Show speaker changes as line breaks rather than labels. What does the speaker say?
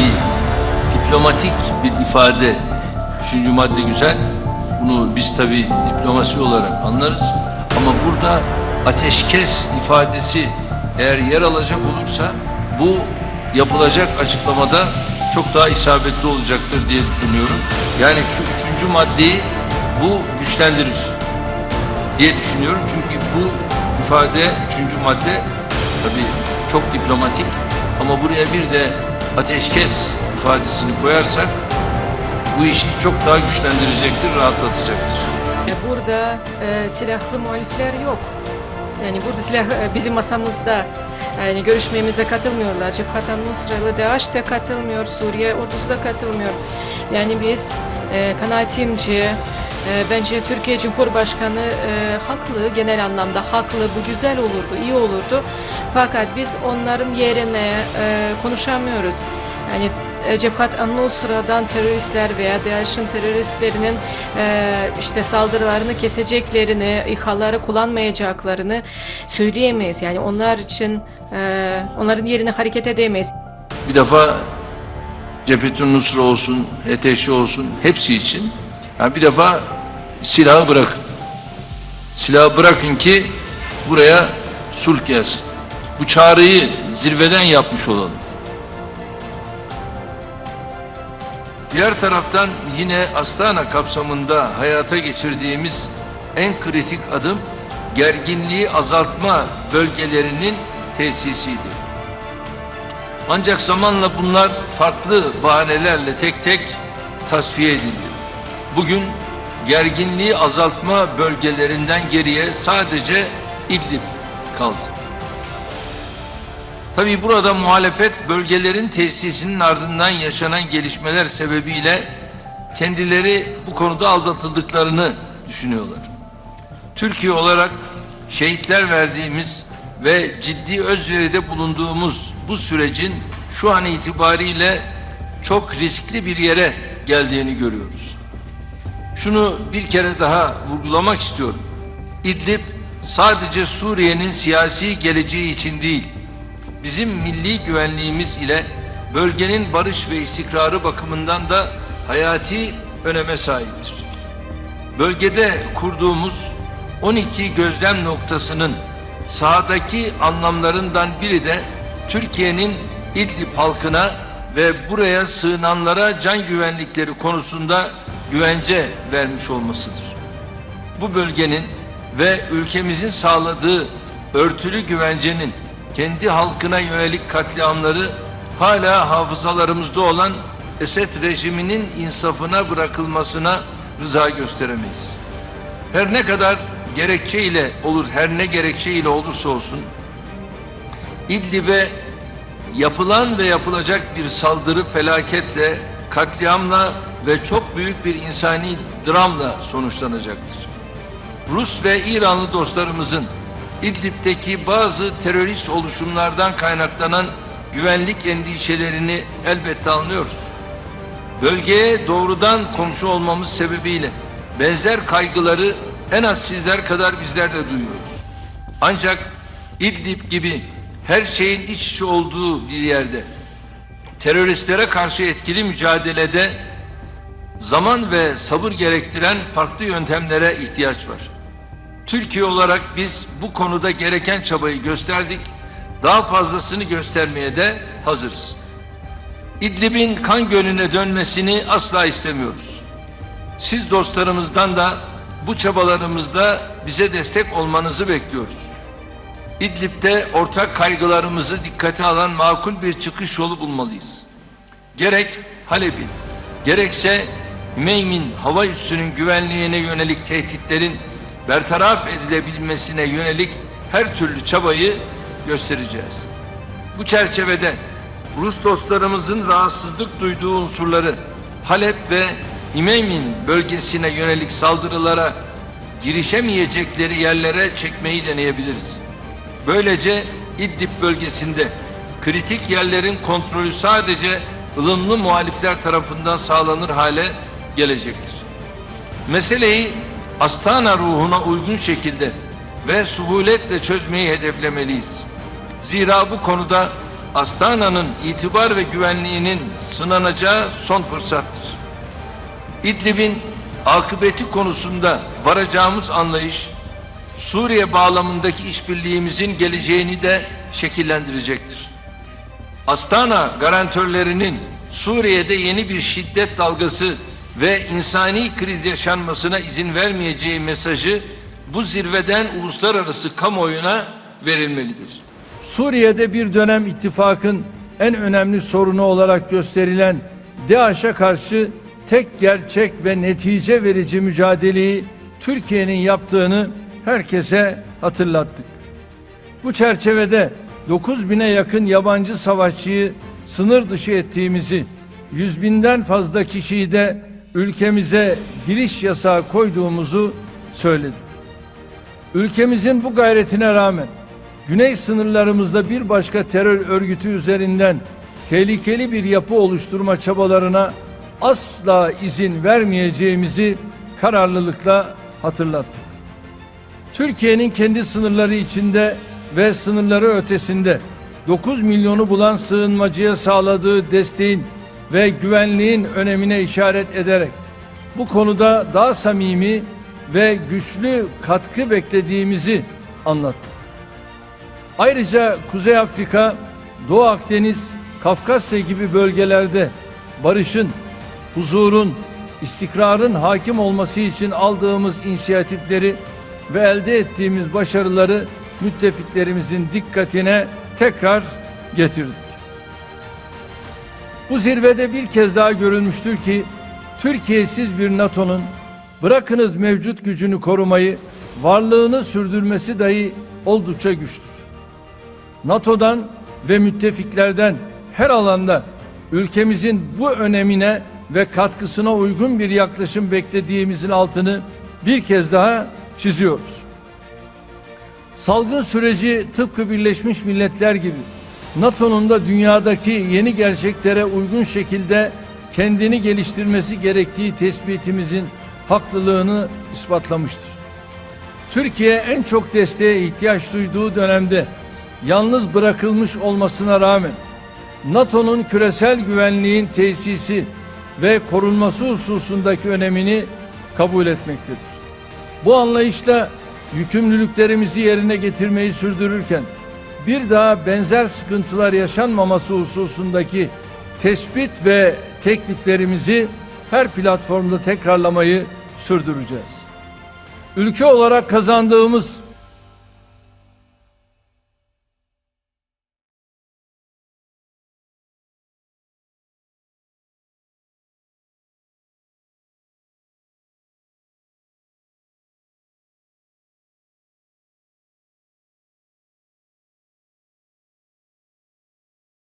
tabii diplomatik bir ifade. Üçüncü madde güzel. Bunu biz tabii diplomasi olarak anlarız. Ama burada ateşkes ifadesi eğer yer alacak olursa bu yapılacak açıklamada çok daha isabetli olacaktır diye düşünüyorum. Yani şu üçüncü maddeyi bu güçlendirir diye düşünüyorum. Çünkü bu ifade, üçüncü madde tabii çok diplomatik ama buraya bir de ateşkes ifadesini koyarsak bu işi çok daha güçlendirecektir, rahatlatacaktır.
Burada e, silahlı muhalifler yok. Yani burada silah e, bizim masamızda yani görüşmemize katılmıyorlar. Cephat Nusralı DAEŞ de katılmıyor, Suriye ordusu da katılmıyor. Yani biz e, kanaatimce e, bence Türkiye Cumhurbaşkanı e, haklı, genel anlamda haklı, bu güzel olurdu, iyi olurdu. Fakat biz onların yerine e, konuşamıyoruz. Yani e, Cephat Nusra'dan teröristler veya DAEŞ'in teröristlerinin e, işte saldırılarını keseceklerini, İHA'ları kullanmayacaklarını söyleyemeyiz. Yani onlar için e, onların yerine hareket edemeyiz.
Bir defa Cephetün Nusra olsun, HTŞ olsun hepsi için yani bir defa silahı bırakın. Silahı bırakın ki buraya sulh gelsin. Bu çağrıyı zirveden yapmış olalım. Diğer taraftan yine Astana kapsamında hayata geçirdiğimiz en kritik adım gerginliği azaltma bölgelerinin tesisiydi. Ancak zamanla bunlar farklı bahanelerle tek tek tasfiye edildi. Bugün gerginliği azaltma bölgelerinden geriye sadece İdlib kaldı. Tabii burada muhalefet bölgelerin tesisinin ardından yaşanan gelişmeler sebebiyle kendileri bu konuda aldatıldıklarını düşünüyorlar. Türkiye olarak şehitler verdiğimiz ve ciddi özveride bulunduğumuz bu sürecin şu an itibariyle çok riskli bir yere geldiğini görüyoruz. Şunu bir kere daha vurgulamak istiyorum. İdlib sadece Suriye'nin siyasi geleceği için değil, bizim milli güvenliğimiz ile bölgenin barış ve istikrarı bakımından da hayati öneme sahiptir. Bölgede kurduğumuz 12 gözlem noktasının sahadaki anlamlarından biri de Türkiye'nin İdlib halkına ve buraya sığınanlara can güvenlikleri konusunda güvence vermiş olmasıdır. Bu bölgenin ve ülkemizin sağladığı örtülü güvencenin kendi halkına yönelik katliamları hala hafızalarımızda olan Esed rejiminin insafına bırakılmasına rıza gösteremeyiz. Her ne kadar gerekçe ile olur, her ne gerekçe ile olursa olsun İdlib'e yapılan ve yapılacak bir saldırı felaketle, katliamla ve çok büyük bir insani dramla sonuçlanacaktır. Rus ve İranlı dostlarımızın İdlib'deki bazı terörist oluşumlardan kaynaklanan güvenlik endişelerini elbette anlıyoruz. Bölgeye doğrudan komşu olmamız sebebiyle benzer kaygıları en az sizler kadar bizler de duyuyoruz. Ancak İdlib gibi her şeyin iç içe olduğu bir yerde teröristlere karşı etkili mücadelede zaman ve sabır gerektiren farklı yöntemlere ihtiyaç var. Türkiye olarak biz bu konuda gereken çabayı gösterdik. Daha fazlasını göstermeye de hazırız. İdlib'in kan gölüne dönmesini asla istemiyoruz. Siz dostlarımızdan da bu çabalarımızda bize destek olmanızı bekliyoruz. İdlib'de ortak kaygılarımızı dikkate alan makul bir çıkış yolu bulmalıyız. Gerek Halep'in, gerekse Hümeymin hava üssünün güvenliğine yönelik tehditlerin bertaraf edilebilmesine yönelik her türlü çabayı göstereceğiz. Bu çerçevede Rus dostlarımızın rahatsızlık duyduğu unsurları Halep ve İmeymin bölgesine yönelik saldırılara girişemeyecekleri yerlere çekmeyi deneyebiliriz. Böylece İdlib bölgesinde kritik yerlerin kontrolü sadece ılımlı muhalifler tarafından sağlanır hale gelecektir. Meseleyi Astana ruhuna uygun şekilde ve suhuletle çözmeyi hedeflemeliyiz. Zira bu konuda
Astana'nın itibar ve güvenliğinin sınanacağı son fırsattır. İdlib'in akıbeti konusunda varacağımız anlayış, Suriye bağlamındaki işbirliğimizin geleceğini de şekillendirecektir. Astana garantörlerinin Suriye'de yeni bir şiddet dalgası ve insani kriz yaşanmasına izin vermeyeceği mesajı bu zirveden uluslararası kamuoyuna verilmelidir.
Suriye'de bir dönem ittifakın en önemli sorunu olarak gösterilen DAEŞ'e karşı tek gerçek ve netice verici mücadeleyi Türkiye'nin yaptığını herkese hatırlattık. Bu çerçevede 9 bine yakın yabancı savaşçıyı sınır dışı ettiğimizi, yüz binden fazla kişiyi de ülkemize giriş yasağı koyduğumuzu söyledik. Ülkemizin bu gayretine rağmen güney sınırlarımızda bir başka terör örgütü üzerinden tehlikeli bir yapı oluşturma çabalarına asla izin vermeyeceğimizi kararlılıkla hatırlattık. Türkiye'nin kendi sınırları içinde ve sınırları ötesinde 9 milyonu bulan sığınmacıya sağladığı desteğin ve güvenliğin önemine işaret ederek bu konuda daha samimi ve güçlü katkı beklediğimizi anlattık. Ayrıca Kuzey Afrika, Doğu Akdeniz, Kafkasya gibi bölgelerde barışın, huzurun, istikrarın hakim olması için aldığımız inisiyatifleri ve elde ettiğimiz başarıları müttefiklerimizin dikkatine tekrar getirdik. Bu zirvede bir kez daha görülmüştür ki Türkiye'siz bir NATO'nun bırakınız mevcut gücünü korumayı, varlığını sürdürmesi dahi oldukça güçtür. NATO'dan ve müttefiklerden her alanda ülkemizin bu önemine ve katkısına uygun bir yaklaşım beklediğimizin altını bir kez daha çiziyoruz. Salgın süreci tıpkı Birleşmiş Milletler gibi NATO'nun da dünyadaki yeni gerçeklere uygun şekilde kendini geliştirmesi gerektiği tespitimizin haklılığını ispatlamıştır. Türkiye en çok desteğe ihtiyaç duyduğu dönemde yalnız bırakılmış olmasına rağmen NATO'nun küresel güvenliğin tesisi ve korunması hususundaki önemini kabul etmektedir. Bu anlayışla yükümlülüklerimizi yerine getirmeyi sürdürürken bir daha benzer sıkıntılar yaşanmaması hususundaki tespit ve tekliflerimizi her platformda tekrarlamayı sürdüreceğiz. Ülke olarak kazandığımız